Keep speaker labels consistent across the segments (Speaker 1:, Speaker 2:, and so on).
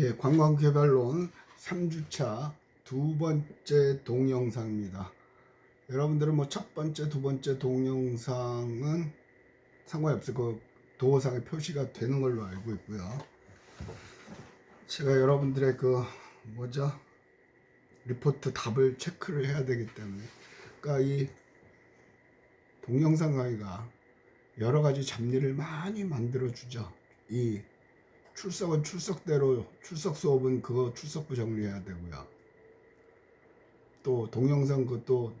Speaker 1: 예, 관광개발론 3주차 두 번째 동영상입니다. 여러분들은 뭐 첫 번째, 두 번째 동영상은 상관이 없어요. 그 도어상에 표시가 되는 걸로 알고 있고요. 제가 여러분들의 그 뭐죠? 리포트 답을 체크를 해야 되기 때문에 그러니까 이 동영상 강의가 여러 가지 잡일을 많이 만들어 주죠. 이 출석은 출석대로 출석 수업은 그거 출석부 정리해야 되고요. 또 동영상 그것도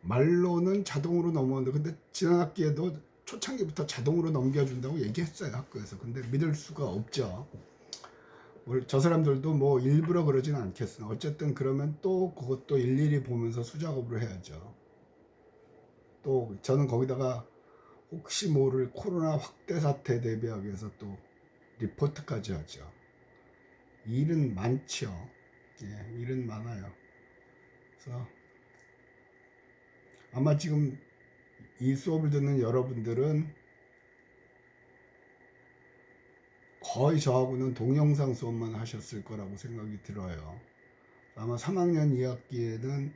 Speaker 1: 말로는 자동으로 넘어오는데 근데 지난 학기에도 초창기부터 자동으로 넘겨준다고 얘기했어요 학교에서 근데 믿을 수가 없죠. 뭘저 사람들도 뭐 일부러 그러진 않겠으나 어쨌든 그러면 또 그것도 일일이 보면서 수작업으로 해야죠. 또 저는 거기다가 혹시 모를 코로나 확대 사태 대비하기 위해서 또 리포트까지 하죠. 일은 많죠. 예, 일은 많아요. 그래서 아마 지금 이 수업을 듣는 여러분들은 거의 저하고는 동영상 수업만 하셨을 거라고 생각이 들어요. 아마 3학년 2학기에는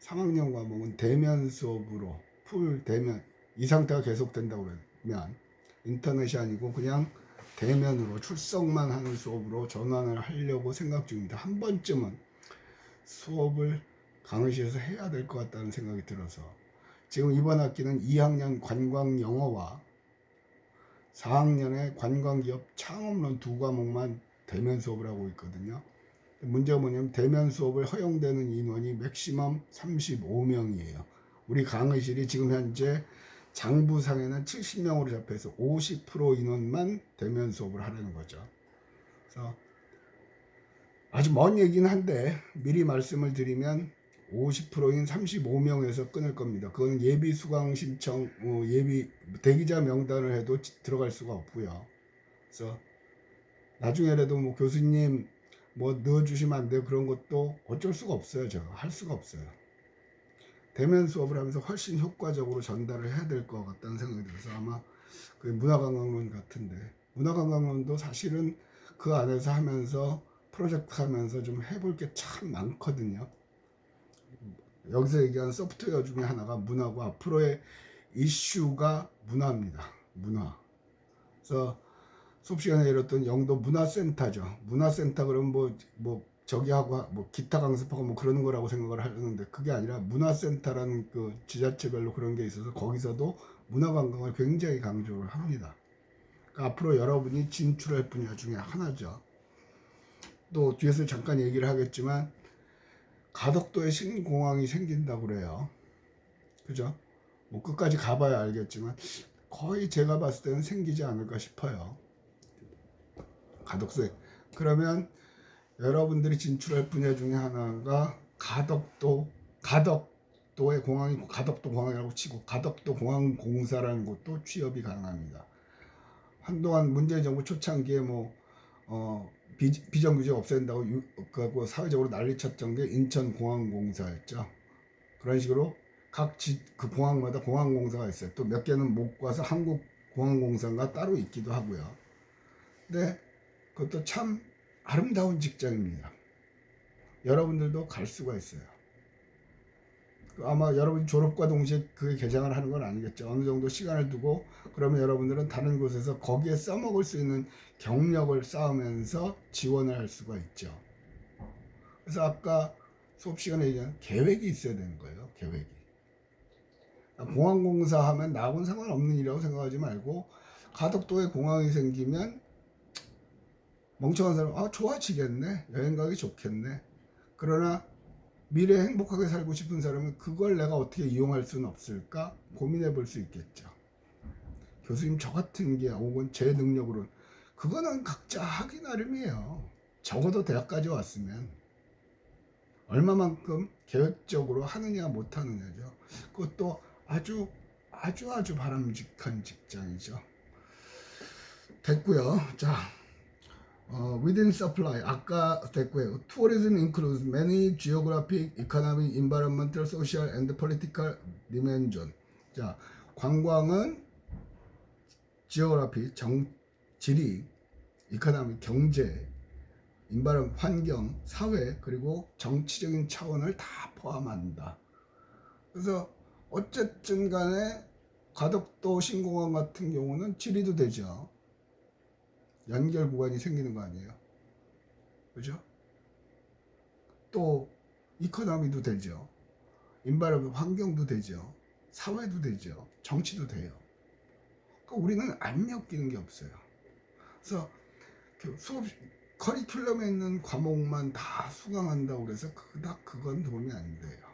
Speaker 1: 3학년 과목은 대면 수업으로 풀 대면 이 상태가 계속된다고 그러면 인터넷이 아니고 그냥 대면으로 출석만 하는 수업으로 전환을 하려고 생각 중입니다. 한 번쯤은 수업을 강의실에서 해야 될 것 같다는 생각이 들어서 지금 이번 학기는 2학년 관광 영어와 4학년의 관광기업 창업론 두 과목만 대면 수업을 하고 있거든요. 문제가 뭐냐면 대면 수업을 허용되는 인원이 맥시멈 35명이에요. 우리 강의실이 지금 현재 장부상에는 70명으로 잡혀서 50% 인원만 대면 수업을 하려는 거죠. 그래서 아주 먼 얘기는 한데 미리 말씀을 드리면 50%인 35명에서 끊을 겁니다. 그건 예비 수강 신청, 어, 예비 대기자 명단을 해도 지- 들어갈 수가 없고요. 그래서 나중에라도 뭐 교수님 뭐 넣어주시면 안 돼요. 그런 것도 어쩔 수가 없어요. 제가 할 수가 없어요. 대면 수업을 하면서 훨씬 효과적으로 전달을 해야 될 것 같다는 생각이 들어서 아마 그 문화관광론 같은데 문화관광론도 사실은 그 안에서 하면서 프로젝트 하면서 좀 해볼 게 참 많거든요. 여기서 얘기하는 소프트웨어 중에 하나가 문화고 앞으로의 이슈가 문화입니다. 문화. 그래서 수업 시간에 이랬던 영도 문화센터죠. 문화센터 그러면 뭐, 뭐, 저기 하고, 뭐, 기타 강습하고 뭐 그러는 거라고 생각을 하는데 그게 아니라 문화센터라는 그 지자체별로 그런 게 있어서 거기서도 문화관광을 굉장히 강조를 합니다. 그러니까 앞으로 여러분이 진출할 분야 중에 하나죠. 또 뒤에서 잠깐 얘기를 하겠지만 가덕도에 신공항이 생긴다고 그래요. 그죠? 뭐 끝까지 가봐야 알겠지만 거의 제가 봤을 때는 생기지 않을까 싶어요. 가덕도에. 그러면 여러분들이 진출할 분야 중에 하나가 가덕도, 가덕도의 공항이 가덕도 공항이라고 치고 가덕도 공항 공사라는 곳도 취업이 가능합니다. 한동안 문재인 정부 초창기에 뭐 어, 비, 비정규직 없앤다고 유, 그 사회적으로 난리쳤던 게 인천공항공사였죠. 그런 식으로 각 그 공항마다 공항공사가 있어요. 또 몇 개는 못 가서 한국공항공사가 따로 있기도 하고요. 근데 그것도 참 아름다운 직장입니다. 여러분들도 갈 수가 있어요. 아마 여러분 졸업과 동시에 그게 개장을 하는 건 아니겠죠. 어느 정도 시간을 두고 그러면 여러분들은 다른 곳에서 거기에 써먹을 수 있는 경력을 쌓으면서 지원을 할 수가 있죠. 그래서 아까 수업 시간에 얘기한 계획이 있어야 되는 거예요. 계획이. 공항공사 하면 나하고는 상관없는 일이라고 생각하지 말고 가덕도에 공항이 생기면 멍청한 사람 아 좋아지겠네. 여행 가기 좋겠네. 그러나 미래에 행복하게 살고 싶은 사람은 그걸 내가 어떻게 이용할 수는 없을까 고민해 볼 수 있겠죠. 교수님 저 같은 게 혹은 제 능력으로는 그거는 각자 하기 나름이에요. 적어도 대학까지 왔으면 얼마만큼 계획적으로 하느냐 못하느냐죠. 그것도 아주 아주 아주 바람직한 직장이죠. 됐고요. 자 어, within supply 아까 됐고요. Tourism includes many geographic, economic, environmental, social, and political dimension. 자, 관광은 geography, 정, 지리, economic, 경제, 인바람 환경, 사회 그리고 정치적인 차원을 다 포함한다. 그래서 어쨌든 간에 가덕도 신공항 같은 경우는 지리도 되죠. 연결 구간이 생기는 거 아니에요. 그죠? 또 이코노미도 되죠. 인바람 환경도 되죠. 사회도 되죠. 정치도 돼요. 그러니까 우리는 안 엮이는 게 없어요. 그래서 그 수업 커리큘럼에 있는 과목만 다 수강한다고 그래서 그닥 그건 도움이 안 돼요.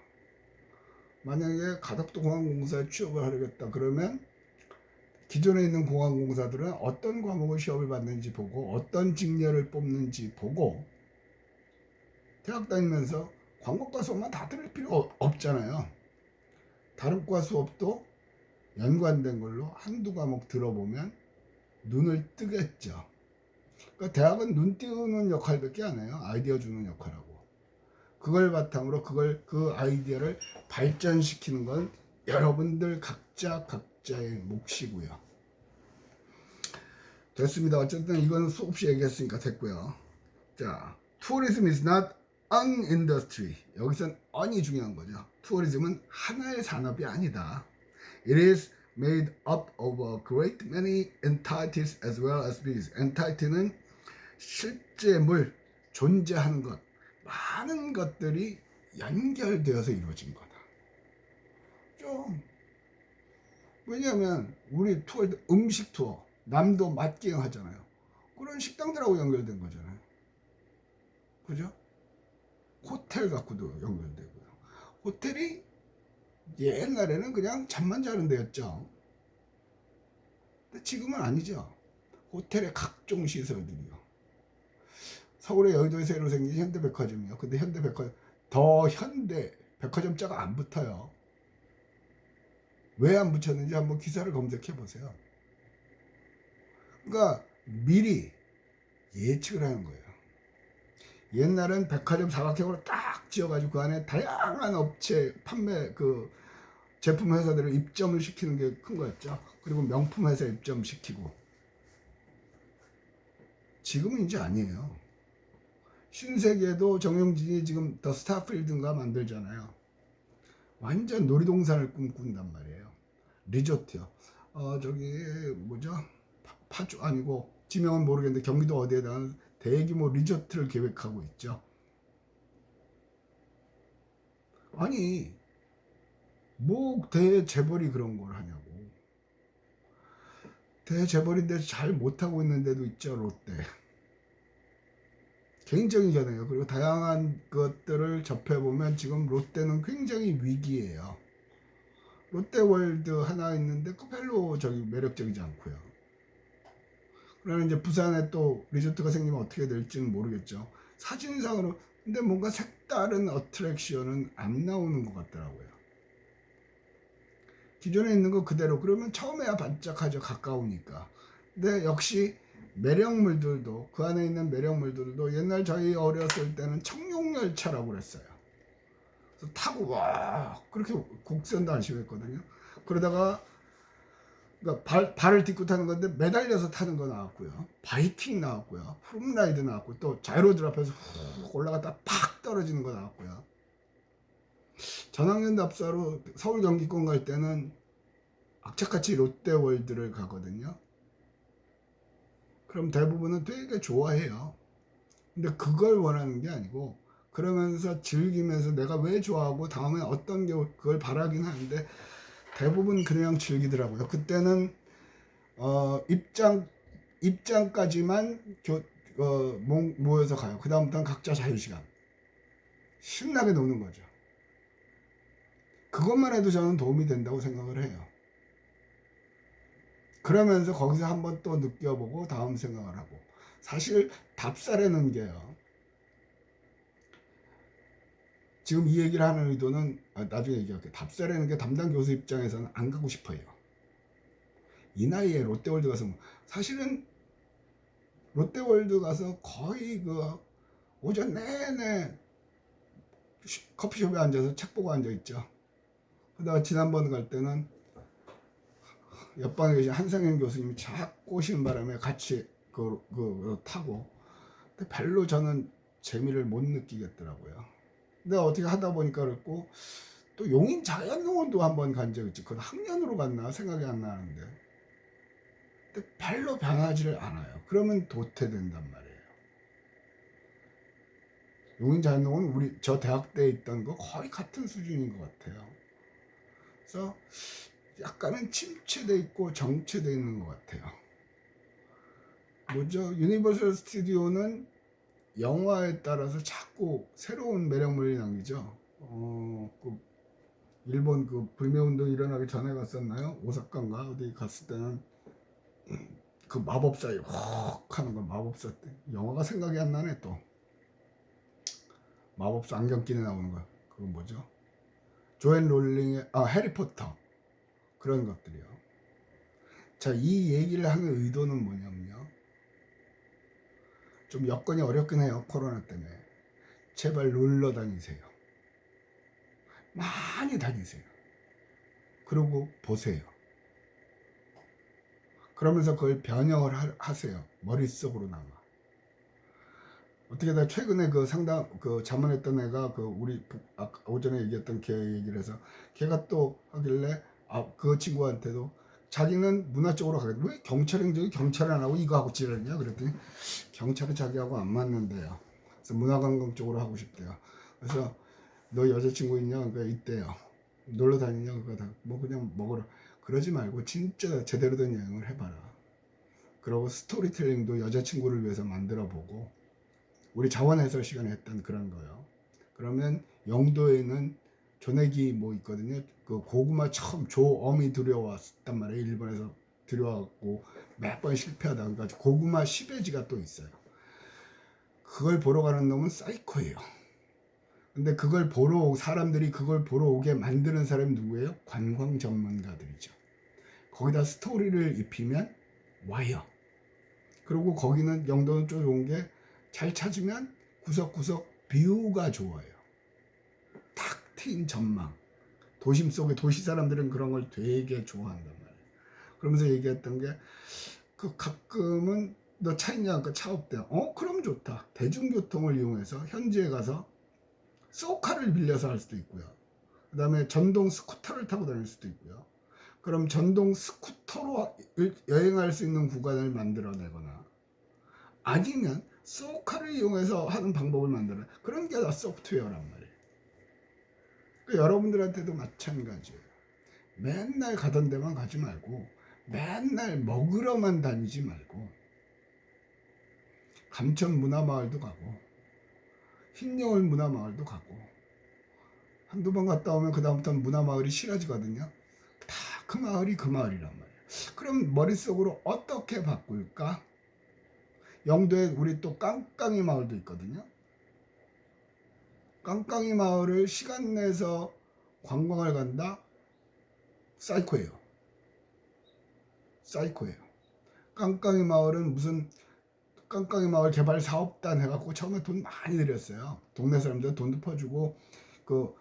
Speaker 1: 만약에 가덕도 공항공사에 취업을 하려겠다 그러면 기존에 있는 공항공사들은 어떤 과목을 시험을 봤는지 보고 어떤 직렬을 뽑는지 보고 대학 다니면서 광고과 수업만 다 들을 필요 없- 없잖아요. 다른 과 수업도 연관된 걸로 한두 과목 들어보면 눈을 뜨겠죠. 그러니까 대학은 눈 띄우는 역할밖에 안 해요. 아이디어 주는 역할하고. 그걸 바탕으로 그걸 그 아이디어를 발전시키는 건 여러분들 각자 각 자의 몫이고요. 됐습니다. 어쨌든 이거는 수없이 얘기했으니까 됐고요. 자, tourism is not an industry. 여기선 on이 중요한 거죠. 투어리즘은 하나의 산업이 아니다. It is made up of a great many entities as well as bees. entity는 실제물, 존재하는 것, 많은 것들이 연결되어서 이루어진 거다. 좀 왜냐하면 우리 투어 음식 투어 남도 맛기행 하잖아요. 그런 식당들하고 연결된 거잖아요. 그죠? 호텔 갖고도 연결되고요. 호텔이 옛날에는 그냥 잠만 자는 데였죠. 근데 지금은 아니죠. 호텔의 각종 시설들이요. 서울의 여의도에 새로 생긴 현대백화점이요. 근데 현대백화점 더 현대 백화점 자가 안 붙어요. 왜 안 붙였는지 한번 기사를 검색해 보세요. 그러니까 미리 예측을 하는 거예요. 옛날엔 백화점 사각형으로 딱 지어가지고 그 안에 다양한 업체 판매 그 제품 회사들을 입점을 시키는 게 큰 거였죠. 그리고 명품 회사 입점시키고 지금은 이제 아니에요. 신세계도 정영진이 지금 더 스타필드인가 만들잖아요. 완전 놀이동산을 꿈꾼단 말이에요. 리조트요. 어 저기 뭐죠? 파- 파주 아니고 지명은 모르겠는데 경기도 어디에다가 대규모 리조트를 계획하고 있죠. 아니 뭐 대재벌이 그런 걸 하냐고. 대재벌인데 잘 못하고 있는 데도 있죠 롯데. 견해요. 그리고 다양한 것들을 접해보면 지금 롯데는 굉장히 위기예요. 롯데월드 하나 있는데 그 별로 저기 매력적이지 않고요. 그러나 이제 부산에 또 리조트가 생기면 어떻게 될지는 모르겠죠. 사진상으로 근데 뭔가 색다른 어트랙션은 안 나오는 것 같더라고요. 기존에 있는 거 그대로 그러면 처음에야 반짝하죠 가까우니까. 근데 역시 매력물들도 그 안에 있는 매력물들도 옛날 저희 어렸을 때는 청룡열차라고 그랬어요. 타고 와 그렇게 곡선도 안 심했거든요. 그러다가 그러니까 발, 발을 딛고 타는 건데 매달려서 타는 거 나왔고요. 바이킹 나왔고요. 푸름라이드 나왔고 또 자이로드 앞에서 훅 올라갔다 팍 떨어지는 거 나왔고요. 전학년 답사로 서울 경기권 갈 때는 악착같이 롯데월드를 가거든요. 그럼 대부분은 되게 좋아해요. 근데 그걸 원하는 게 아니고 그러면서 즐기면서 내가 왜 좋아하고 다음에 어떤 게 그걸 바라긴 하는데 대부분 그냥 즐기더라고요. 그때는 어, 입장 입장까지만 교, 어, 모, 모여서 가요. 그 다음부터는 각자 자유 시간 신나게 노는 거죠. 그것만 해도 저는 도움이 된다고 생각을 해요. 그러면서 거기서 한번 또 느껴보고 다음 생각을 하고 사실 답사라는 게요. 지금 이 얘기를 하는 의도는 아, 나중에 얘기할게요. 답사라는 게 담당 교수 입장에서는 안 가고 싶어요. 이 나이에 롯데월드 가서 뭐- 사실은 롯데월드 가서 거의 그 오전 내내 쉬- 커피숍에 앉아서 책 보고 앉아 있죠. 그러다가 지난번 갈 때는 옆방에 계신 한상현 교수님이 자꾸 꼬시는 바람에 같이 그, 그, 그 타고 근데 별로 저는 재미를 못 느끼겠더라고요. 근데 어떻게 하다 보니까 그랬고 또 용인 자연농원도 한번 간적 있지. 그건 학년으로 갔나 생각이 안 나는데. 근데 별로 변하지를 않아요. 그러면 도태된단 말이에요. 용인 자연농원 우리 저 대학 때 있던 거 거의 같은 수준인 것 같아요. 그래서 약간은 침체돼 있고 정체돼 있는 것 같아요. 뭐죠? 유니버설 스튜디오는 영화에 따라서 자꾸 새로운 매력물이 남기죠. 어, 그 일본 그 불매운동 일어나기 전에 갔었나요? 오사카인가 어디 갔을 때는 그 마법사에 헉 하는 거 마법사 때 영화가 생각이 안 나네 또 마법사 안경 끼고 나오는 거 그거 뭐죠? 조앤 롤링의 아 해리포터 그런 것들이요. 자, 이 얘기를 하는 의도는 뭐냐면요. 좀 여건이 어렵긴 해요. 코로나 때문에. 제발 놀러 다니세요. 많이 다니세요. 그리고 보세요. 그러면서 그걸 변형을 하- 하세요. 머릿속으로 남아. 어떻게 다 최근에 그 상담 그 자문했던 애가 그 우리 부- 아까 오전에 얘기했던 걔 얘기를 해서 걔가 또 하길래 아 그 친구한테도 자기는 문화 쪽으로 가겠다. 왜 경찰 행정이 경찰 안 하고 이거 하고 지랄이냐 그랬더니 경찰은 자기하고 안 맞는데요. 그래서 문화관광 쪽으로 하고 싶대요. 그래서 너 여자친구 있냐? 그러니까 있대요. 놀러 다니냐? 그러니까 다 뭐 그냥 먹으러 그러지 말고 진짜 제대로 된 여행을 해봐라. 그리고 스토리텔링도 여자친구를 위해서 만들어 보고 우리 자원 해설 시간에 했던 그런 거요. 그러면 영도에는 조내기 뭐 있거든요. 그 고구마 처음 조엄이 들여왔단 말이에요. 일본에서 들여왔고 몇번 실패하다 그러니까 고구마 시베지가 또 있어요. 그걸 보러 가는 놈은 사이코예요. 근데 그걸 보러 오- 사람들이 그걸 보러 오게 만드는 사람이 누구예요? 관광 전문가들이죠. 거기다 스토리를 입히면 와요. 그리고 거기는 영도는 좀 좋은 게 잘 찾으면 구석구석 뷰가 좋아요. 탁 트인 전망. 도심 속에 도시 사람들은 그런 걸 되게 좋아한단 말이에요. 그러면서 얘기했던 게 그 가끔은 너 차 있냐? 그 차 없대. 어? 그럼 좋다. 대중교통을 이용해서 현지에 가서 소카를 빌려서 할 수도 있고요. 그 다음에 전동 스쿠터를 타고 다닐 수도 있고요. 그럼 전동 스쿠터로 여행할 수 있는 구간을 만들어내거나 아니면 소카를 이용해서 하는 방법을 만들어 그런 게 다 소프트웨어란 말이에요. 그 여러분들한테도 마찬가지예요. 맨날 가던 데만 가지 말고 맨날 먹으러만 다니지 말고 감천 문화마을도 가고 흰여울 문화마을도 가고 한두 번 갔다 오면 그 다음부터는 문화마을이 싫어지거든요. 다 그 마을이 그 마을이란 말이에요. 그럼 머릿속으로 어떻게 바꿀까? 영도에 우리 또 깡깡이 마을도 있거든요. 깡깡이 마을을 시간 내서 관광을 간다? 사이코예요. 사이코예요. 깡깡이 마을은 무슨 깡깡이 마을 개발 사업단 해갖고 처음에 돈 많이 들였어요. 동네 사람들 돈도 퍼주고 그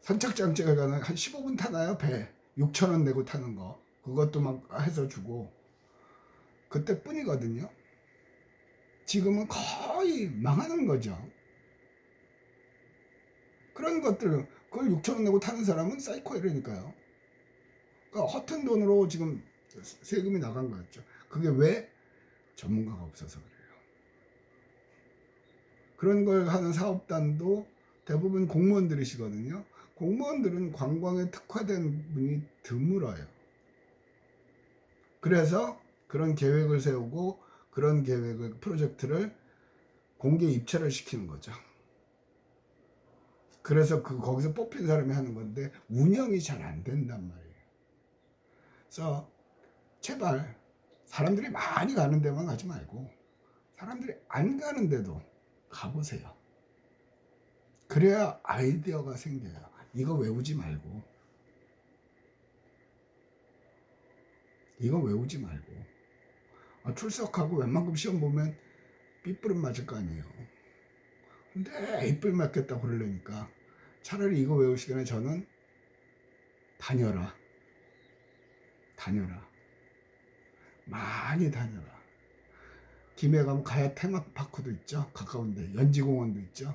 Speaker 1: 선착장치가 가는 한 15분 타나요 배 6천 원 내고 타는 거 그것도 막 해서 주고 그때뿐이거든요. 지금은 거의 망하는 거죠. 그런 것들 그걸 6천 원 내고 타는 사람은 사이코이러니까요. 그러니까 허튼 돈으로 지금 세금이 나간 거였죠. 그게 왜 전문가가 없어서 그래요. 그런 걸 하는 사업단도 대부분 공무원들이시거든요. 공무원들은 관광에 특화된 분이 드물어요. 그래서 그런 계획을 세우고 그런 계획을 프로젝트를 공개 입찰을 시키는 거죠. 그래서 그 거기서 뽑힌 사람이 하는 건데 운영이 잘 안 된단 말이에요. 그래서 제발 사람들이 많이 가는 데만 가지 말고 사람들이 안 가는 데도 가보세요. 그래야 아이디어가 생겨요. 이거 외우지 말고 이거 외우지 말고 아, 출석하고 웬만큼 시험 보면 삐뿔은 맞을 거 아니에요. 근데 A뿔 맞겠다 그러려니까 차라리 이거 외우시기 전에 저는 다녀라. 다녀라. 많이 다녀라. 김해 가면 가야 테마파크도 있죠. 가까운데 연지공원도 있죠.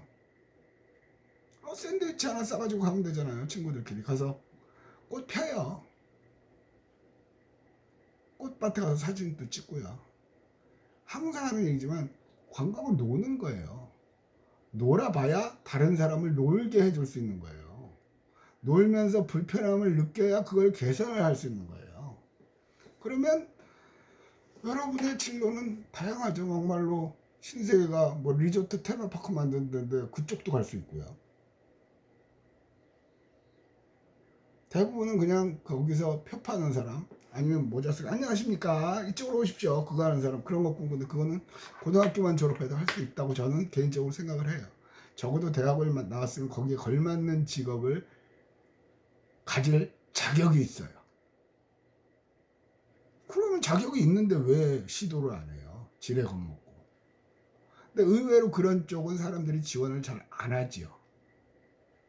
Speaker 1: 어, 샌드위치 하나 싸가지고 가면 되잖아요. 친구들끼리 가서 꽃 펴요. 꽃밭에 가서 사진도 찍고요. 항상 하는 얘기지만 관광은 노는 거예요. 놀아봐야 다른 사람을 놀게 해줄 수 있는 거예요. 놀면서 불편함을 느껴야 그걸 개선을 할 수 있는 거예요. 그러면 여러분의 진로는 다양하죠. 막말로 신세계가 뭐 리조트 테마파크 만드는데 그쪽도 갈 수 있고요. 대부분은 그냥 거기서 표 파는 사람 아니면 모자 쓰고 안녕하십니까? 이쪽으로 오십시오. 그거 하는 사람 그런 거 꿈꾸는데 그거는 고등학교만 졸업해도 할 수 있다고 저는 개인적으로 생각을 해요. 적어도 대학을 마- 나왔으면 거기에 걸맞는 직업을 가질 자격이 있어요. 그러면 자격이 있는데 왜 시도를 안 해요? 지레 겁먹고. 근데 의외로 그런 쪽은 사람들이 지원을 잘 안 하지요.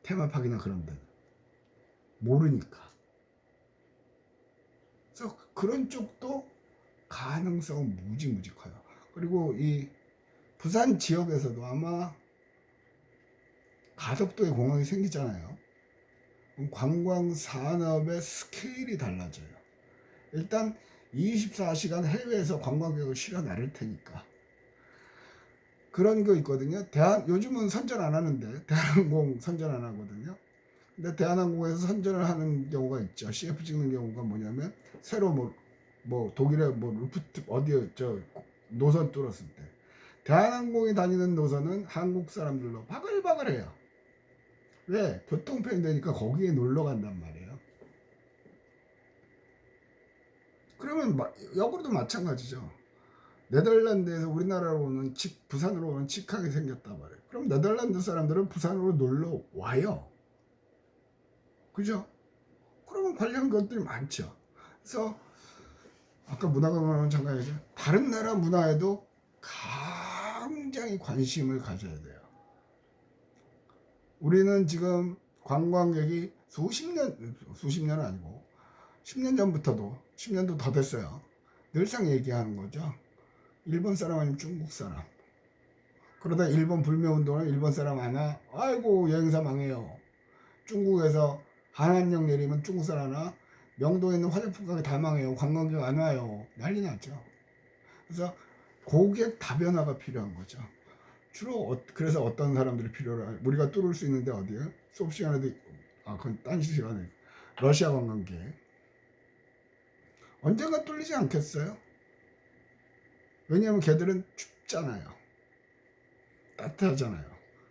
Speaker 1: 테마파크나 그런 데는. 모르니까. 그런 쪽도 가능성은 무지무지 커요. 그리고 이 부산 지역에서도 아마 가덕도에 공항이 생기잖아요. 관광 산업의 스케일이 달라져요. 일단 24시간 해외에서 관광객을 실어 나를 테니까. 그런 거 있거든요. 대한 요즘은 선전 안 하는데 대한항공 선전 안 하거든요. 근데 대한항공에서 선전을 하는 경우가 있죠. CF 찍는 경우가 뭐냐면 새로 뭐, 뭐 독일에 뭐 루프트 어디에 저 노선 뚫었을 때 대한항공이 다니는 노선은 한국 사람들로 바글바글해요. 왜? 교통편이 되니까 거기에 놀러 간단 말이에요. 그러면 마- 역으로도 마찬가지죠. 네덜란드에서 우리나라로 오는 칙, 부산으로 오는 칙하게 생겼단 말이에요. 그럼 네덜란드 사람들은 부산으로 놀러 와요. 그죠? 그러면 관련 것들이 많죠. 그래서 아까 문화관광 잠깐이죠. 다른 나라 문화에도 굉장히 관심을 가져야 돼요. 우리는 지금 관광객이 수십 년, 수십 년은 아니고 10년 전부터도 10년도 더 됐어요. 늘상 얘기하는 거죠. 일본 사람 아니면 중국 사람. 그러다 일본 불매운동을 일본 사람 하나, 아이고 여행사 망해요. 중국에서 한한령 내리면 중국 사람 하나, 명동에 있는 화장품 가게 다 망해요. 관광객 안 와요. 난리 났죠. 그래서 고객 다변화가 필요한 거죠. 주로 어- 그래서 어떤 사람들이 필요로 하- 우리가 뚫을 수 있는데 어디요? 수업 시간에도 아 그건 딴 시간에 러시아 관광객 언젠가 뚫리지 않겠어요? 왜냐하면 걔들은 춥잖아요. 따뜻하잖아요.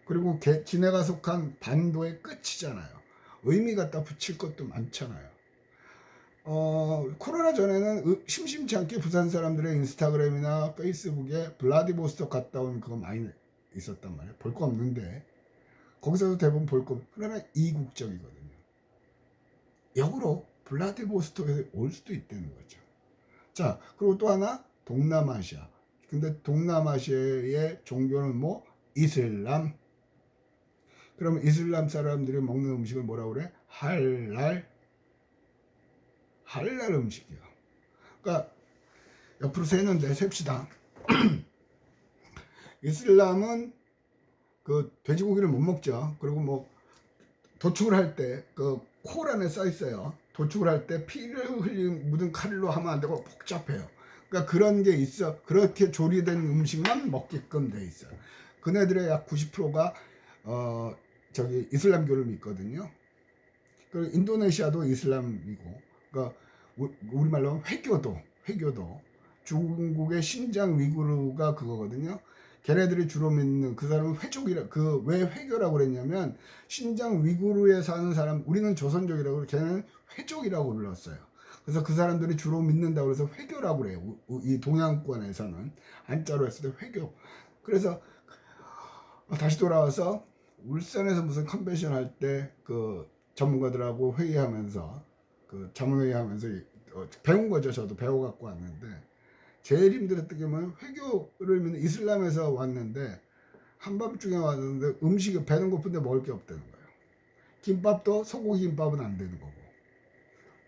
Speaker 1: 그리고 걔, 지네가 속한 반도의 끝이잖아요. 의미 갖다 붙일 것도 많잖아요. 어, 코로나 전에는 의- 심심치 않게 부산 사람들의 인스타그램이나 페이스북에 블라디보스토크 갔다 온 그거 많이 있었단 말이에요. 볼 거 없는데 거기서도 대부분 볼 거. 그러나 이국적이거든요. 역으로 블라디보스토크에서 올 수도 있다는 거죠. 자, 그리고 또 하나 동남아시아. 근데 동남아시아의 종교는 뭐 이슬람. 그러면 이슬람 사람들이 먹는 음식을 뭐라고 그래? 할랄. 할랄 음식이요. 그러니까 옆으로 세는데 셉시다. 이슬람은 그 돼지고기를 못 먹죠. 그리고 뭐 도축을 할 때 그 코란에 써 있어요. 도축을 할 때 피를 흘린 묻은 칼로 하면 안 되고 복잡해요. 그러니까 그런 게 있어. 그렇게 조리된 음식만 먹게끔 돼 있어요. 그네들의 약 90%가 어 저기 이슬람교를 믿거든요. 그 인도네시아도 이슬람이고, 그러니까 우- 우리말로 하면 회교도, 회교도 중국의 신장 위구르가 그거거든요. 걔네들이 주로 믿는 그 사람은 회족이라 그 왜 회교라고 그랬냐면 신장 위구르에 사는 사람 우리는 조선족이라고 걔는 회족이라고 불렀어요. 그래서 그 사람들이 주로 믿는다고 그래서 회교라고 그래요. 이 동양권에서는 한자로 했을 때 회교. 그래서 어, 다시 돌아와서 울산에서 무슨 컨벤션 할 때 그 전문가들하고 회의하면서 그 자문회의하면서 이- 어, 배운 거죠. 저도 배워갖고 왔는데 제일 힘들었던 게 뭐냐면 회교를 믿는 이슬람에서 왔는데 한밤중에 왔는데 음식이 배는 고픈데 먹을 게 없다는 거예요. 김밥도 소고기 김밥은 안 되는 거고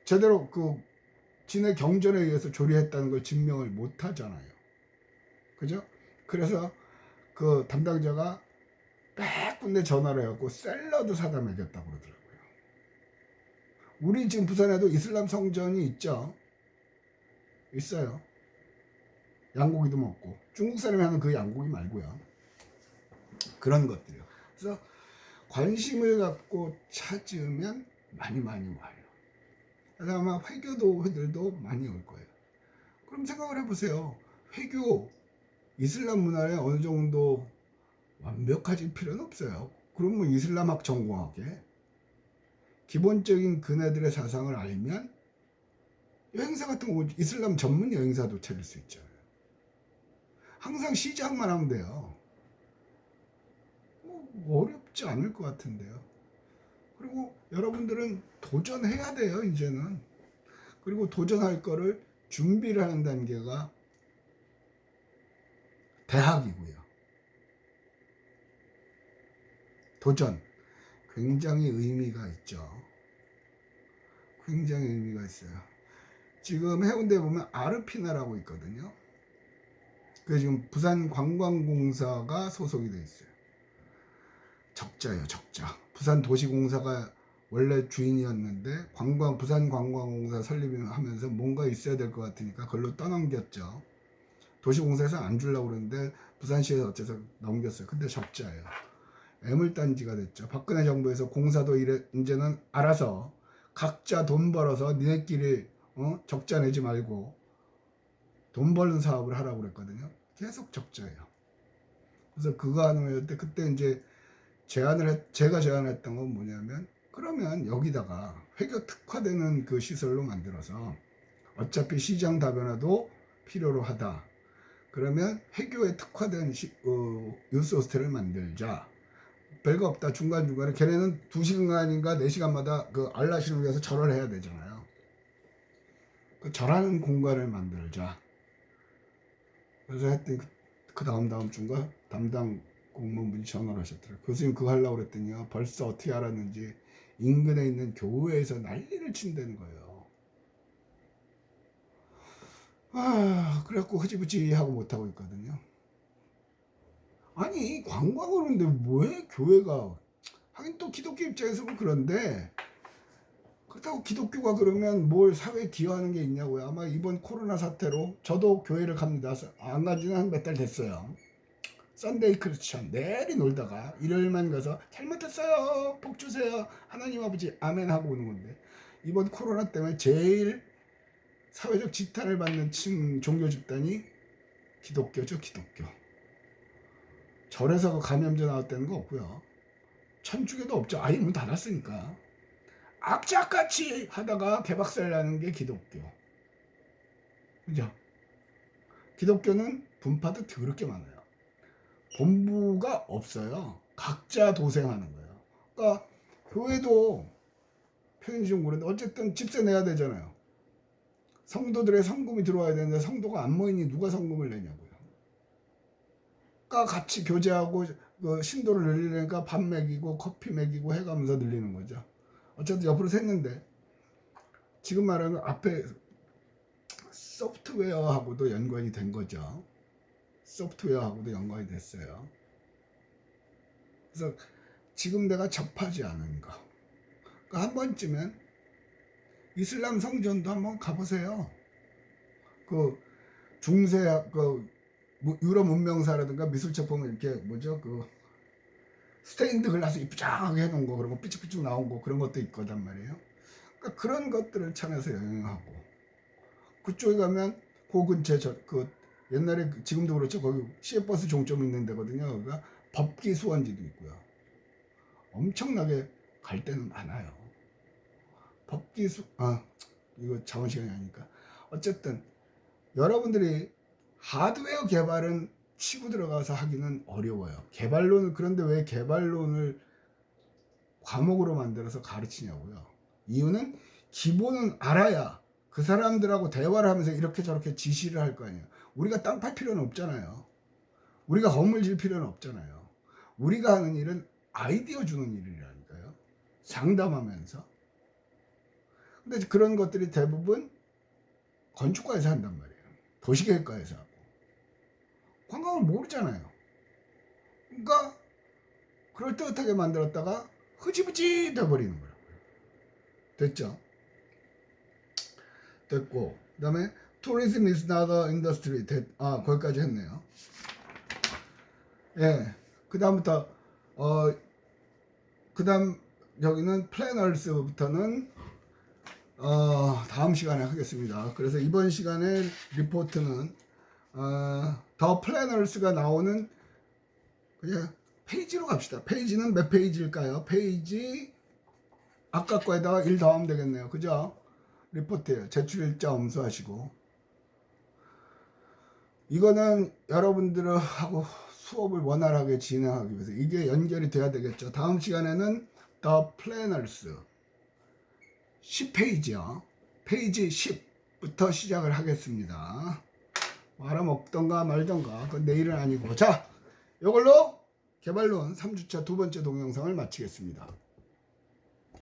Speaker 1: 제대로 그 진의 경전에 의해서 조리했다는 걸 증명을 못 하잖아요. 그죠? 그래서 그 담당자가 백 군데 전화를 해갖고 샐러드 사다 먹였다고 그러더라고요. 우리 지금 부산에도 이슬람 성전이 있죠. 있어요. 양고기도 먹고 중국 사람이 하는 그 양고기 말고요. 그런 것들이요. 그래서 관심을 갖고 찾으면 많이 많이 와요. 그래서 아마 회교도들도 많이 올 거예요. 그럼 생각을 해보세요. 회교 이슬람 문화에 어느 정도 완벽해질 필요는 없어요. 그러면 이슬람학 전공하게 기본적인 그네들의 사상을 알면 여행사 같은 거 이슬람 전문 여행사도 차릴 수 있잖아요. 항상 시작만 하면 돼요. 뭐 어렵지 않을 것 같은데요. 그리고 여러분들은 도전해야 돼요, 이제는. 그리고 도전할 거를 준비를 하는 단계가 대학이고요. 도전. 굉장히 의미가 있죠. 굉장히 의미가 있어요. 지금 해운대에 보면 아르피나라고 있거든요. 그 지금 부산 관광공사가 소속이 돼 있어요. 적자예요, 적자. 부산 도시공사가 원래 주인이었는데 관광 부산 관광공사 설립하면서 뭔가 있어야 될 것 같으니까 그걸로 떠넘겼죠. 도시공사에서 안 주려고 그러는데 부산시에서 어째서 넘겼어요. 근데 적자예요. 애물단지가 됐죠. 박근혜 정부에서 공사도 이래 이제는 알아서 각자 돈 벌어서 니네끼리 어? 적자 내지 말고 돈 버는 사업을 하라고 그랬거든요. 계속 적자예요. 그래서 그거 하는 때 그때 이제 제안을 했, 제가 제안했던 건 뭐냐면 그러면 여기다가 회교 특화되는 그 시설로 만들어서 어차피 시장 다변화도 필요로 하다. 그러면 회교에 특화된 시, 어, 유스 호스텔을 만들자. 별거 없다. 중간중간에 걔네는 2시간인가 4시간마다 그 알라신을 위해서 절을 해야 되잖아요. 그 절하는 공간을 만들자. 그래서 했더니 그, 그 다음 다음 주인가 담당 공무원분이 전화를 하셨더라고요. 교수님 그거 하려고 그랬더니요. 벌써 어떻게 알았는지 인근에 있는 교회에서 난리를 친다는 거예요. 아, 그래갖고 흐지부지 하고 못하고 있거든요. 아니, 관광을 오는데 왜 교회가, 하긴 또 기독교 입장에서는 그런데, 그렇다고 기독교가 그러면 뭘 사회에 기여하는 게 있냐고요. 아마 이번 코로나 사태로 저도 교회를 갑니다. 안 가지는 한 몇 달 됐어요. 썬데이 크리스천 내리 놀다가 일요일만 가서 잘못했어요. 복 주세요. 하나님 아버지 아멘 하고 오는 건데. 이번 코로나 때문에 제일 사회적 지탄을 받는 층 종교 집단이 기독교죠 기독교 절에서 감염자 나왔다는 거 없고요 천주교도 없죠 아예 문 닫았으니까 악착같이 하다가 개박살 나는 게 기독교 그죠 기독교는 분파도 더럽게 많아요 본부가 없어요. 각자 도생하는 거예요. 그러니까 교회도 표현이 좀 그런데 어쨌든 집세 내야 되잖아요. 성도들의 성금이 들어와야 되는데 성도가 안 모이니 누가 성금을. 그러니까 같이 교제하고 그 신도를 늘리니까 밥 먹이고 커피 먹이고 해가면서 늘리는 거죠. 어쨌든 옆으로 샜는데 지금 말하는 앞에 소프트웨어하고도 연관이 된 거죠. 소프트웨어하고도 연관이 됐어요. 그래서 지금 내가 접하지 않은 거. 그러니까 한 번쯤은 이슬람 성전도 한번 가보세요. 그 중세 그 유럽 문명사라든가 미술책 보면 이렇게 뭐죠 그 스테인드 글라스 이쁘장하게 해놓은 거 그리고 삐쭉삐쭉 나온 거 그런 것도 있거단 말이에요. 그러니까 그런 것들을 찾아서 여행하고 그쪽에 가면 그 근처 저그 옛날에 그- 지금도 그렇죠. 거기 시외버스 종점 있는 데거든요. 거기가 법기 수원지도 있고요. 엄청나게 갈 데는 많아요. 법기 수, 아, 이거 자원 시간이 아니니까. 어쨌든, 여러분들이 하드웨어 개발은 치고 들어가서 하기는 어려워요. 개발론을, 그런데 왜 개발론을 과목으로 만들어서 가르치냐고요. 이유는 기본은 알아야 그 사람들하고 대화를 하면서 이렇게 저렇게 지시를 할 거 아니에요. 우리가 땅 팔 필요는 없잖아요. 우리가 건물 질 필요는 없잖아요. 우리가 하는 일은 아이디어 주는 일이라니까요. 상담하면서. 근데 그런 것들이 대부분 건축가에서 한단 말이에요. 도시계획과에서. 관광을 모르잖아요. 그러니까 그럴 듯하게 만들었다가 흐지부지 돼버리는 거라고요. 됐죠? 됐고 그 다음에 tourism is not a industry. 됐, 아 거기까지 했네요. 예. 그 다음부터 어 그 다음 여기는 플래너스부터는 어 다음 시간에 하겠습니다. 그래서 이번 시간에 리포트는 어 더 플래너스가 나오는 그냥 페이지로 갑시다. 페이지는 몇 페이지일까요? 페이지 아까 거에다가 1 더하면 되겠네요. 그죠? 리포트예요. 제출 일자 엄수하시고 이거는 여러분들하고 수업을 원활하게 진행하기 위해서 이게 연결이 돼야 되겠죠. 다음 시간에는 The Planners 10페이지요. 페이지 10부터 시작을 하겠습니다. 말아먹던가 말던가 그건 내일은 아니고 자 이걸로 개발론 3주차 두 번째 동영상을 마치겠습니다.